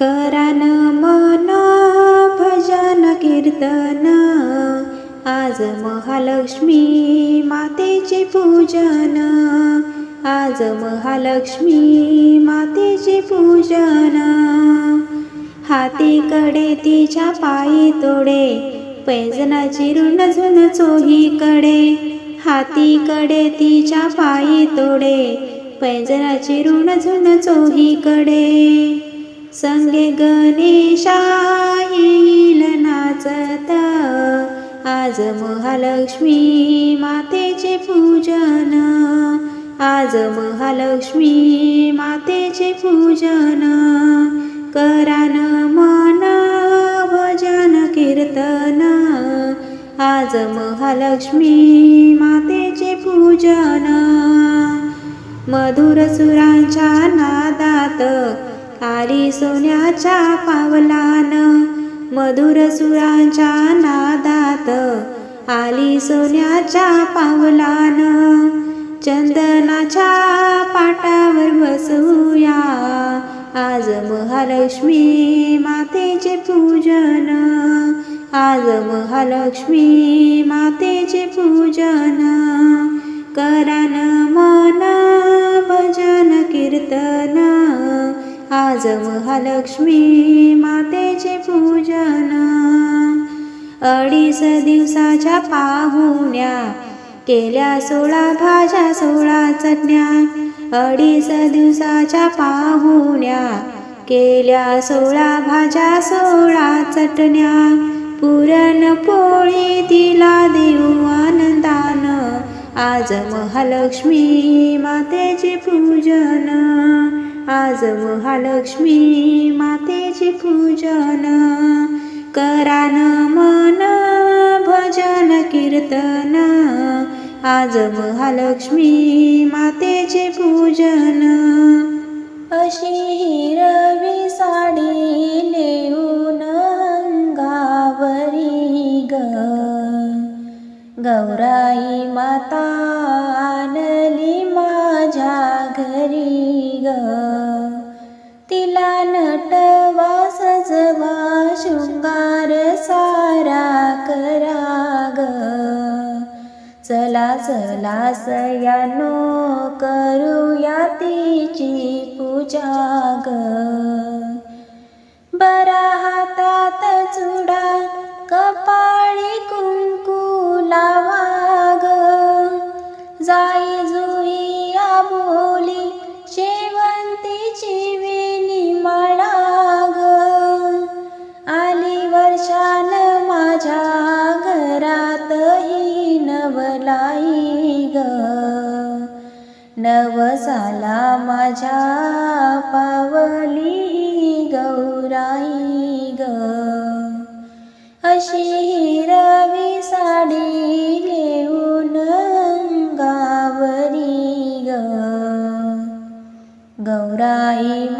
करान मन भजन कीर्तन. आज महालक्ष्मी मातेचे पूजन. आज महालक्ष्मी मातेचे पूजन. हातीकडे तिच्या पायी तोडे पैजनाची ऋण झुन चोहीकडे. हातीकडे तिच्या पायी तोडे पैजनाची ऋण झुन चोहीकडे. संगे गणेशा येईल नाचत. आज महालक्ष्मी मातेचे पूजन. आज महालक्ष्मी मातेचे पूजन. करान मन भजन कीर्तन. आज महालक्ष्मी मातेचे पूजन. मधुर सुरांच्या नादात आली सोन्याच्या पावलान मधुर सुरांच्या नादात आली सोन्याच्या पावलान चंदनाच्या पाटावर बसूया आज महालक्ष्मी मातेचे पूजन आज महालक्ष्मी मातेचे पूजन. आज महालक्ष्मी मातेचे पूजन. अडीच दिवसाच्या पाहुण्या केल्या सोळा भाज्या सोळा चटण्या. अडीच दिवसाच्या पाहुण्या केल्या सोळा भाज्या सोळा चटण्या. पुरण पोळी तिला देऊ आनंदान. आज महालक्ष्मी मातेचे पूजन. आज महालक्ष्मी मातेची पूजन. करान मन भजन कीर्तन. आज महालक्ष्मी मातेचे पूजन. अशी हिरवी साडी लेऊन अंगावरी ग. गौराई माता आणली माझ्या घरी. तिला नटवा सजवा शृंगार सारा करा ग चला चला सयानो करूया तिची पूजा ग बरा हातात चुडा नवसाला माझ्या पावली गौराई ग. अशी हिरावी साडी घेऊन गावरी ग. गौराई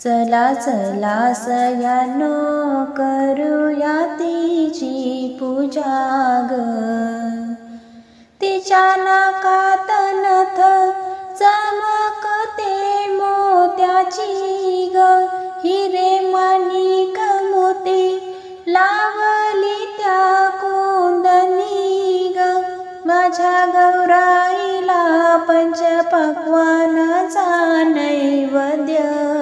चला चला सयानो करूया तिची पूजा ग. तिच्या नाकात नथ चमकते मोत्याची ग. हिरे माणिक मोती लावली त्या कोंदनी ग. माझ्या गौराईला पंचपक्वानाचा नैवेद्य ग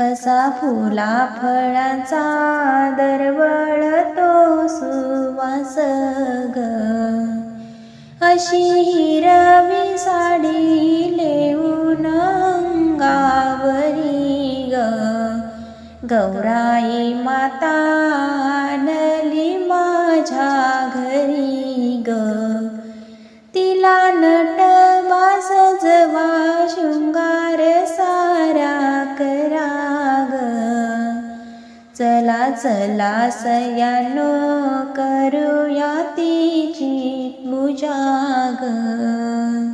कसा फुला फळांचा दरवळतो सुवास ग. अशी हिरवी साडी लेऊन गावरी ग. गौराई माता नली माझ्या चला चला सयानो करूया तिची पूजा ग